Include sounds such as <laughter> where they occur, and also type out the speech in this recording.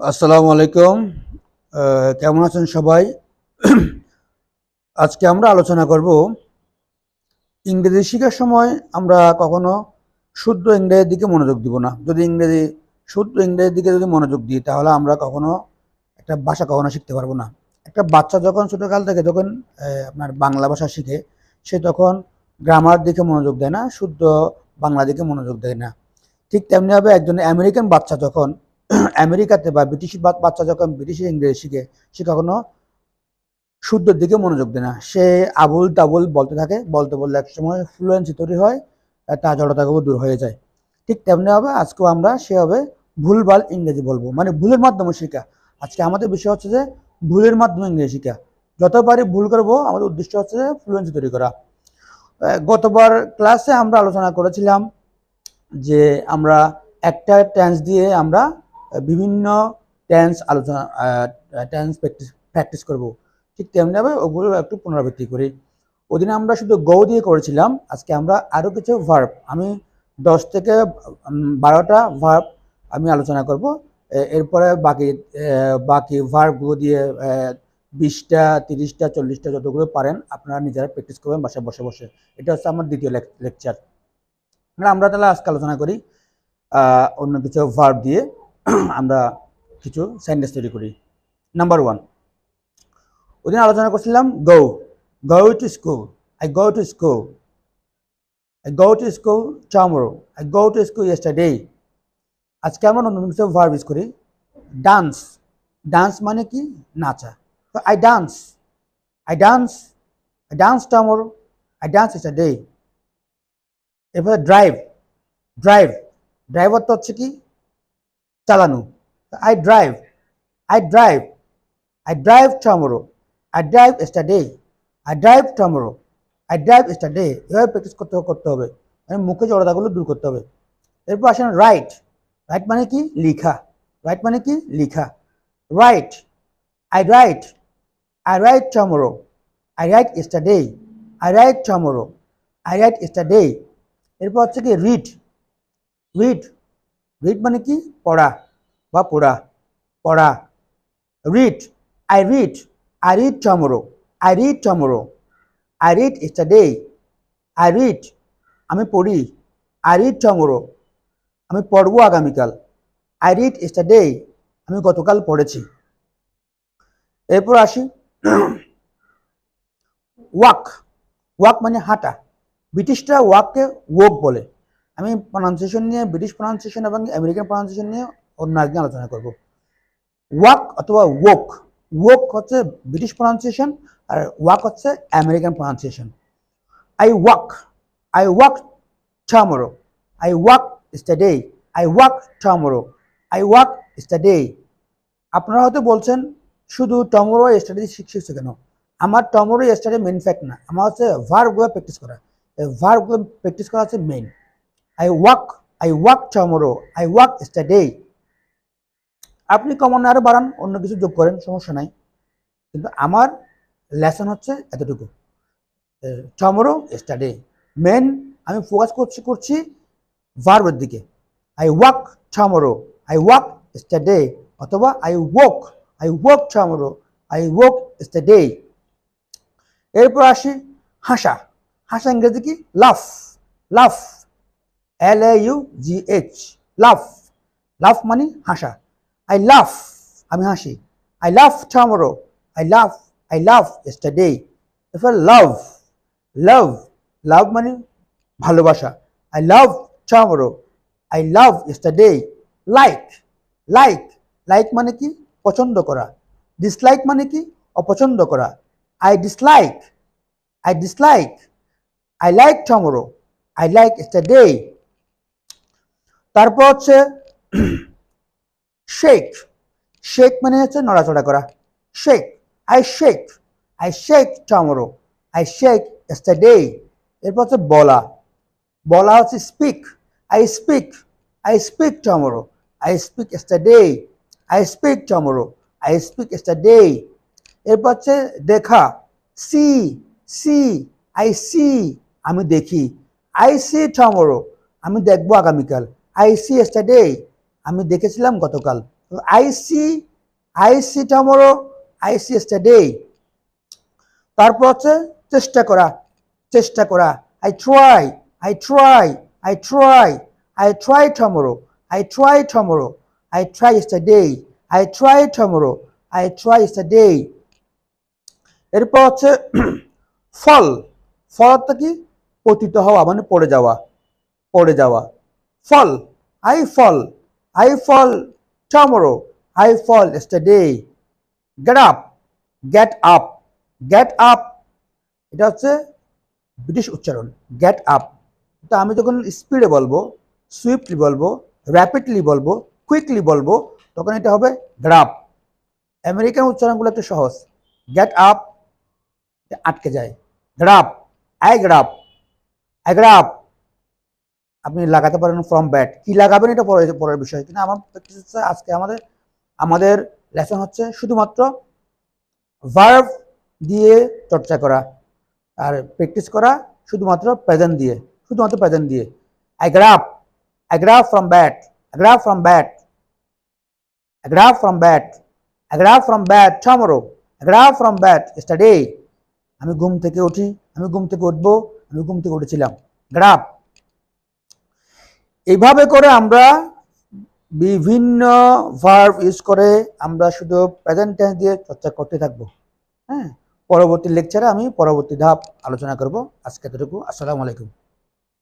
আসসালামু আলাইকুম। কেমন আছেন সবাই? আজকে আমরা আলোচনা করব ইংরেজি শেখার সময় আমরা কখনো শুদ্ধ ইংরেজির দিকে মনোযোগ দিব না। যদি ইংরেজি, শুদ্ধ ইংরেজির দিকে যদি মনোযোগ দিই, তাহলে আমরা কখনো একটা ভাষা কখনো শিখতে পারব না। একটা বাচ্চা যখন ছোটোকাল থেকে যখন আপনার বাংলা ভাষা শিখে, সে তখন গ্রামার দিকে মনোযোগ দেয় না, শুদ্ধ বাংলা দিকে মনোযোগ দেয় না। ঠিক তেমনিভাবে একজন আমেরিকান বাচ্চা যখন আমেরিকাতে বা ব্রিটিশ বাচ্চা যখন ব্রিটিশ ইংরেজি শিখে, সে কখনো শুদ্ধর দিকে মনোযোগ দেয় না। সে আবুল তাবুল বলতে থাকে, বলতে বললে একসময় ফ্লুয়েন্সি তৈরি হয় তা জড়তাকেও দূর হয়ে যায়। ঠিক তেমনি হবে আজকেও আমরা সে সেভাবে ভুলভাল ইংরেজি বলব। মানে ভুলের মাধ্যমে শেখা। আজকে আমাদের বিষয় হচ্ছে যে ভুলের মাধ্যমে ইংরেজি শেখা। যত পারি ভুল করব, আমাদের উদ্দেশ্য হচ্ছে যে ফ্লুয়েন্সি তৈরি করা। গতবার ক্লাসে আমরা আলোচনা করেছিলাম যে আমরা একটা টেন্স দিয়ে আমরা বিভিন্ন টেন্স আলোচনা টেন্স প্র্যাকটিস প্র্যাকটিস করব। ঠিক তেমনিভাবে ওগুলো একটু পুনরাবৃত্তি করি। ওদিনে আমরা শুধু গৌ দিয়ে করেছিলাম। আজকে আমরা আরও কিছু ভার্ব আমি দশ থেকে বারোটা ভার্ব আমি আলোচনা করব। এরপরে বাকি বাকি ভার্বগুলো দিয়ে বিশটা, তিরিশটা, চল্লিশটা যতগুলো পারেন আপনারা নিজেরা প্র্যাকটিস করবেন বাসায় বসে বসে। এটা হচ্ছে আমার দ্বিতীয় লেকচার আমরা তাহলে আজকে আলোচনা করি অন্য কিছু ভার্ব দিয়ে। আমরা কিছু সেন্টেন্স তৈরি করি। নাম্বার ওয়ান ওদিন আলোচনা করছিলাম go go to school I go to school I go to school tomorrow I go to school yesterday আজকে আমরা নতুন কিছু ভার্ব ইউজ করি ডান্স ডান্স মানে কি? নাচা। তো I dance I dance I dance tomorrow I dance yesterday এরপরে ড্রাইভ ড্রাইভ ড্রাইভার তো হচ্ছে কি? চালানো। I drive I drive I drive tomorrow I drive yesterday I drive tomorrow I drive yesterday এভাবে প্র্যাকটিস করতে করতে হবে। মানে মুখে জড়তাগুলো দূর করতে হবে। এরপর আসেন রাইট রাইট মানে কি? লিখা। রাইট মানে কি? লিখা। Write I write I write tomorrow I write yesterday I write tomorrow I write yesterday এরপর হচ্ছে কি? রিড রিড রিড মানে কি? পড়া বা পড়া। পড়া। Read I read I read tomorrow I read tomorrow I read yesterday I read আমি পড়ি। আই রিড টমোরো আমি পড়ব আগামীকাল। আই রিড ইস্টারডে আমি গতকাল পড়েছি। এরপর আসি। ওয়াক ওয়াক মানে হাঁটা। ব্রিটিশরা ওয়াককে ওয়াক বলে। আমি প্রনাউন্সিয়েশন নিয়ে ব্রিটিশ প্রনাউন্সিয়েশন এবং আমেরিকান প্রনাউন্সিয়েশন নিয়ে অন্য একদিন আলোচনা করব। ওয়াক অথবা ওক ওক হচ্ছে ব্রিটিশ প্রনাউন্সিয়েশন আর ওয়াক হচ্ছে American pronunciation I walk I walk tomorrow I walk yesterday I walk tomorrow I walk yesterday আপনারা হয়তো বলছেন, শুধু টমোরো স্টাডি শিখছে কেন? আমার টমোরো স্টাডি মেন ফ্যাক্ট না। আমার হচ্ছে ভার্বগুলো প্র্যাকটিস করা। ভার্বগুলো প্র্যাকটিস করা হচ্ছে main I walk I walk tomorrow I walk yesterday আপনি কমন আরও বাড়ান, অন্য কিছু যোগ করেন, সমস্যা নাই। কিন্তু আমার লেসন হচ্ছে এতটুকু। টমোরো স্টাডে মেন আমি ফোকাস করছি করছি ভার্বের দিকে। I walk tomorrow I walk yesterday অথবা I walk I walk tomorrow I walk yesterday এরপর আসি, হাসা। হাসা ইংরেজি কি? লাফ লাফ। এল এ ইউ জি এইচ লাফ লাফ মানে হাসা। আই লাফ আমি হাসি। I laugh tomorrow I laugh I laugh yesterday এরপর লাভ লাভ লাভ মানে ভালোবাসা। I love tomorrow I love yesterday like like like মানে কি? পছন্দ করা। ডিসলাইক মানে কি? অপছন্দ করা। I dislike I dislike I like tomorrow I like yesterday তারপর হচ্ছে শেক শেক মানে হচ্ছে নড়াচড়া করা। Shake I shake I shake tomorrow I shake yesterday এরপর হচ্ছে বলা। বলা হচ্ছে speak I speak I speak tomorrow I speak yesterday I speak tomorrow I speak yesterday এরপর হচ্ছে দেখা। সি সি আই সি আমি দেখি। আই সি টমোরো আমি দেখব আগামীকাল। আই সি এস্টারডে আমি দেখেছিলাম গতকাল। I see I see tomorrow I see yesterday তারপর হচ্ছে চেষ্টা করা চেষ্টা করা। I try I try I try I try tomorrow I try tomorrow I try yesterday I try tomorrow I try yesterday এরপর হচ্ছে <clears throat> ফল। ফল কি? পতিত হওয়া মানে পড়ে যাওয়া পড়ে যাওয়া। Fall, I fall I fall tomorrow I fall yesterday get up get up get up এটা হচ্ছে ব্রিটিশ উচ্চারণ গেট আপ তো আমি যখন স্পিডে বলব সুইফটলি বলব র্যাপিডলি বলব কুইকলি বলব, তখন এটা হবে গ্রাপ আমেরিকান উচ্চারণগুলো একটু সহজ গেট আপ আটকে যায় গ্রাপ আই গ্রাপ আই গ্রাপ আপনি লাগাতে পারেন ফ্রম ব্যাট কি লাগাবেন এটা পরে, পরের বিষয়। কিন্তু আমার practice হচ্ছে আজকে আমাদের আমাদের লেসন হচ্ছে শুধুমাত্র ভার্ভ দিয়ে চর্চা করা আর প্র্যাকটিস করা শুধুমাত্র প্রেজেন্ট দিয়ে, শুধুমাত্র প্রেজেন্ট দিয়ে। I graph I graph from bat I graph from bat I graph from bat I graph from bat tomorrow I graph from bat study আমি ঘুম থেকে উঠি, আমি ঘুম থেকে উঠবো, আমি ঘুম থেকে উঠেছিলাম। গ্রাফ এইভাবে করে আমরা বিভিন্ন ভার্ব ইউজ করে আমরা শুধু প্রেজেন্ট টেন্স দিয়ে চর্চা করতে থাকব। হ্যাঁ? পরবর্তী লেকচারে আমি পরবর্তী ধাপ আলোচনা করব। আজকে এতটুকু। আসসালামু আলাইকুম।